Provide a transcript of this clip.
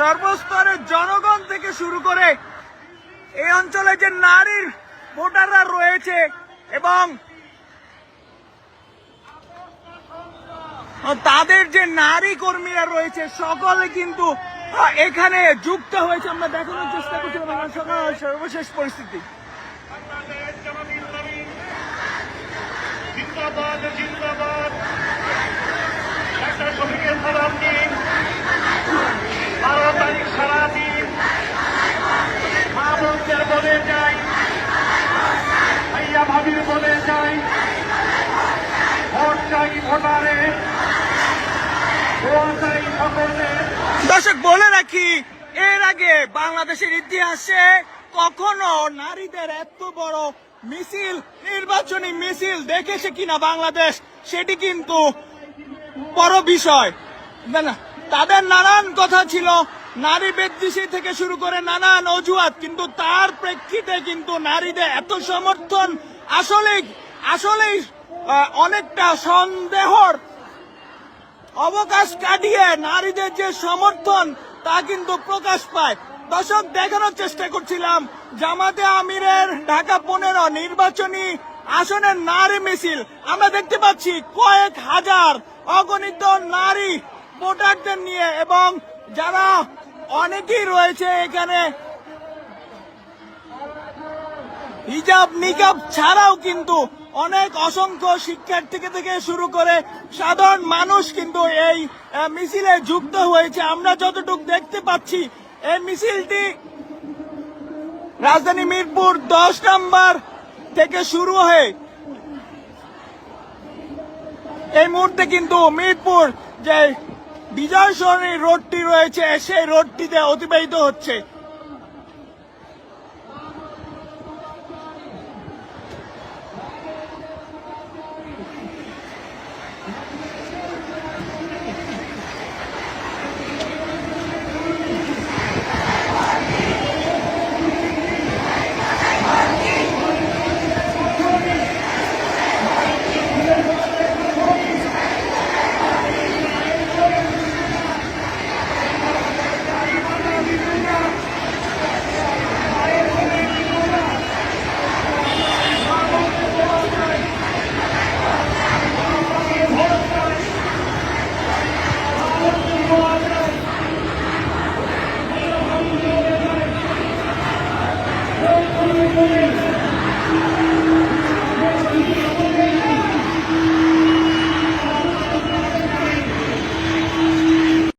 সর্বস্তরের জনগণ থেকে শুরু করে এই অঞ্চলে যে নারীর ভোটাররা রয়েছে এবং তাদের যে নারী কর্মীরা রয়েছে, সকলে কিন্তু এখানে যুক্ত হয়েছে। আমরা দেখানোর চেষ্টা করছি সর্বশেষ পরিস্থিতি। দর্শক, বলে রাখি, এর আগে বাংলাদেশের ইতিহাসে কখনো নারীদের এত বড় মিছিল, নির্বাচনী মিছিল দেখেছে কিনা বাংলাদেশ, সেটি কিন্তু বড় বিষয়। না, তাদের নানান কথা ছিল। নারী বিদ্বেষী থেকে শুরু করে নানান অজুহাত, কিন্তু তার প্রেক্ষিতে কিন্তু নারীদের এত সমর্থন আসলেই আসলেই অনেকটা সন্দেহর অবকাশ কাটিয়ে নারীদের যে সমর্থন, তা কিন্তু প্রকাশ পায়। দর্শক, দেখানোর চেষ্টা করছিলাম, জামাতে আমিরের ঢাকা পনেরো নির্বাচনী আসনের নারী মিছিল। আমরা দেখতে পাচ্ছি কয়েক হাজার অগণিত নারী ভোটারদের নিয়ে এবং যারা অনেকেই রয়েছে এখানে। হিজাব নিকাব ছাড়াও কিন্তু অনেক অসংখ্য শিক্ষার্থী থেকে শুরু করে সাধারণ মানুষ কিন্তু এই মিছিলে যুক্ত হয়েছে। আমরা যতটুকু দেখতে পাচ্ছি, এই মিছিলটি রাজধানী মিরপুর দশ নম্বর থেকে শুরু হয়ে এই মুহূর্তে কিন্তু মিরপুর যে বিজয় সরণি রোডটি রয়েছে, সেই রোডটিতে অতিবাহিত হচ্ছে।